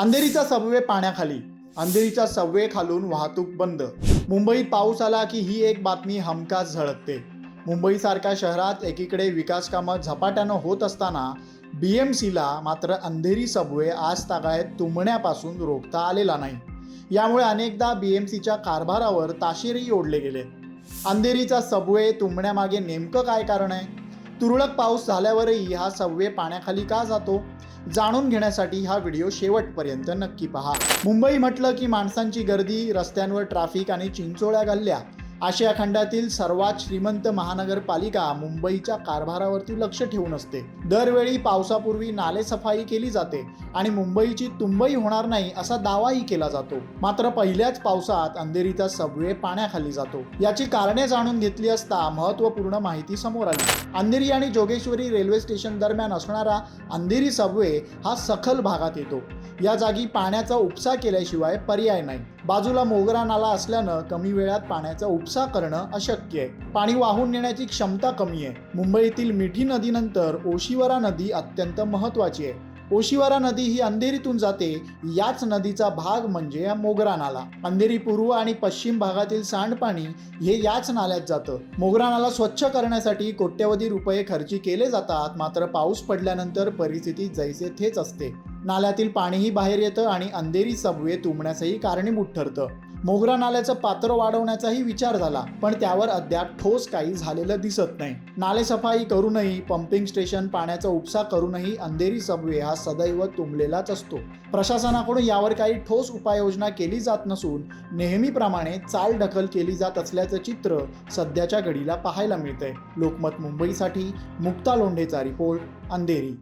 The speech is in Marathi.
अंधेरीचा सबवे पाण्याखाली. अंधेरीच्या सबवे खालून वाहतूक बंद. मुंबईत पाऊस आला की ही एक बातमी हमखास झळकते. मुंबईसारख्या शहरात एकीकडे विकास कामं झपाट्यानं होत असताना बी एम सीला मात्र अंधेरी सबवे आज तागायत तुंबण्यापासून रोखता आलेला नाही. यामुळे अनेकदा बी एम सीच्या कारभारावर ताशेरही ओढले गेले. अंधेरीचा सबवे तुंबण्यामागे नेमकं काय कारण आहे? तुरळक पाऊस झाल्यावरही हा सव्वे पाण्याखाली का जातो? जाणून घेण्यासाठी हा व्हिडिओ शेवटपर्यंत नक्की पहा. मुंबई म्हटलं की माणसांची गर्दी रस्त्यांवर ट्रॅफिक आणि चिंचोळ्या गल्ल्या. आशिया खंडातील सर्वात श्रीमंत महानगरपालिका मुंबईच्या कारभारावरती लक्ष ठेवून असते. दरवेळी पावसापूर्वी नाले सफाई केली जाते आणि मुंबईची तुंबई होणार नाही असा दावाही केला जातो. मात्र पहिल्याच पावसात अंधेरीचा सबवे पाण्याखाली जातो. याची कारणे जाणून घेतली असता महत्त्वपूर्ण माहिती समोर आली. अंधेरी आणि जोगेश्वरी रेल्वे स्टेशन दरम्यान असणारा अंधेरी सबवे हा सखल भागात येतो. या जागी पाण्याचा उपसा केल्याशिवाय पर्याय नाही. बाजूला मोगरा नाला असल्यानं कमी वेळात पाण्याचा उपसा करणं अशक्य आहे. पाणी वाहून नेण्याची क्षमता कमी आहे. मुंबईतील मिठी नदीनंतर ओशिवरा नदी अत्यंत महत्वाची आहे. ओशिवरा नदी ही अंधेरीतून जाते. याच नदीचा भाग म्हणजे मोगरा नाला. अंधेरी पूर्व आणि पश्चिम भागातील सांडपाणी हे याच नाल्यात जातं. मोगरा नाला स्वच्छ करण्यासाठी कोट्यवधी रुपये खर्ची केले जातात. मात्र पाऊस पडल्यानंतर परिस्थिती जैसे थेच असते. नाल्यातील पाणीही बाहेर येतं आणि अंधेरी सबवे तुंबण्यासही कारणीभूत ठरतं. मोगरा नाल्याचं पात्र वाढवण्याचाही विचार झाला पण त्यावर अद्याप ठोस काही झालेलं दिसत नाही. नाले सफाई करूनही पंपिंग स्टेशन पाण्याचा उपसा करूनही अंधेरी सबवे हा सदैव तुंबलेलाच असतो. प्रशासनाकडून यावर काही ठोस उपाययोजना केली जात नसून नेहमीप्रमाणे चाल ढकल केली जात असल्याचं चित्र सध्याच्या घडीला पाहायला मिळतंय. लोकमत मुंबईसाठी मुक्ता लोंढेचा रिपोर्ट अंधेरी.